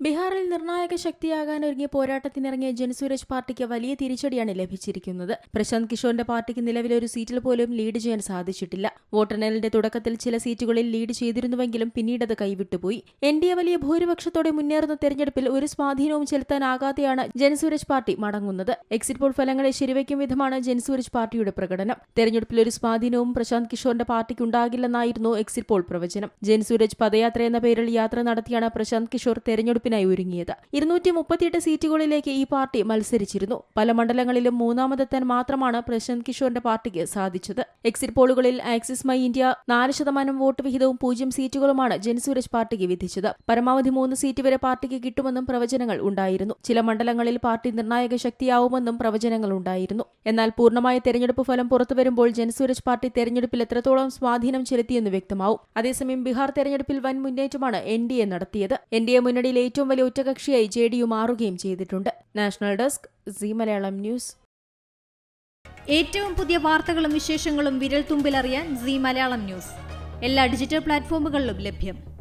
ബീഹാറിൽ നിർണായക ശക്തിയാകാൻ ഒരുങ്ങിയ പോരാട്ടത്തിനിറങ്ങിയ ജനസൂരജ് പാർട്ടിക്ക് വലിയ തിരിച്ചടിയാണ് ലഭിച്ചിരിക്കുന്നത്. പ്രശാന്ത് കിഷോറിന്റെ പാർട്ടിക്ക് നിലവിലെ ഒരു സീറ്റിൽ പോലും ലീഡ് ചെയ്യാൻ സാധിച്ചിട്ടില്ല. വോട്ടെണ്ണലിന്റെ തുടക്കത്തിൽ ചില സീറ്റുകളിൽ ലീഡ് ചെയ്തിരുന്നുവെങ്കിലും പിന്നീട് അത് കൈവിട്ടുപോയി. എൻ ഡി എ വലിയ ഭൂരിപക്ഷത്തോടെ മുന്നേറുന്ന തെരഞ്ഞെടുപ്പിൽ ഒരു സ്വാധീനവും ചെലുത്താനാകാതെയാണ് ജനസൂരജ് പാർട്ടി മടങ്ങുന്നത്. എക്സിറ്റ് പോൾ ഫലങ്ങളെ ശരിവയ്ക്കും വിധമാണ് ജനസൂരജ് പാർട്ടിയുടെ പ്രകടനം. തെരഞ്ഞെടുപ്പിൽ ഒരു സ്വാധീനവും പ്രശാന്ത് കിഷോറിന്റെ പാർട്ടിക്ക് ഉണ്ടാകില്ലെന്നായിരുന്നു എക്സിറ്റ് പോൾ പ്രവചനം. ജനസൂരജ് പദയാത്ര എന്ന പേരിൽ യാത്ര നടത്തിയാണ് പ്രശാന്ത് കിഷോർ തെരഞ്ഞെടുപ്പിനായി ഒരുങ്ങിയത്. ഇരുന്നൂറ്റി മുപ്പത്തിയെട്ട് സീറ്റുകളിലേക്ക് ഈ പാർട്ടി മത്സരിച്ചിരുന്നു. പല മണ്ഡലങ്ങളിലും മൂന്നാമതെത്താൻ മാത്രമാണ് പ്രശാന്ത് കിഷോറിന്റെ പാർട്ടിക്ക് സാധിച്ചത്. എക്സിറ്റ് പോളുകളിൽ ആക്സിസ് മൈ ഇന്ത്യ നാല് ശതമാനം വോട്ട് വിഹിതവും പൂജ്യം സീറ്റുകളുമാണ് ജനസൂരജ് പാർട്ടിക്ക് വിധിച്ചത്. പരമാവധി മൂന്ന് സീറ്റ് വരെ പാർട്ടിക്ക് കിട്ടുമെന്നും പ്രവചനങ്ങൾ ഉണ്ടായിരുന്നു. ചില മണ്ഡലങ്ങളിൽ പാർട്ടി നിർണായക ശക്തിയാവുമെന്നും പ്രവചനങ്ങൾ ഉണ്ടായിരുന്നു. എന്നാൽ പൂർണമായ തെരഞ്ഞെടുപ്പ് ഫലം പുറത്തുവരുമ്പോൾ ജനസൂരജ് പാർട്ടി തെരഞ്ഞെടുപ്പിൽ എത്രത്തോളം സ്വാധീനം ചെലുത്തിയെന്ന് വ്യക്തമാവും. അതേസമയം ബീഹാർ തെരഞ്ഞെടുപ്പിൽ വൻ മുന്നേറ്റമാണ് എൻ ഡി എ നടത്തിയത്. എൻ ഡി എ മുന്നണിയിൽ ഏറ്റവും വലിയ ഒറ്റകക്ഷിയായി ജെ ഡി യു മാറുകയും ചെയ്തിട്ടുണ്ട്. National desk C Malayalam news. ഏറ്റവും പുതിയ വാർത്തകളും വിശേഷങ്ങളും വിരൽ തുമ്പിലറിയാൻ സി മലയാളം ന്യൂസ്. എല്ലാ ഡിജിറ്റൽ പ്ലാറ്റ്ഫോമുകളിലും ലഭ്യം.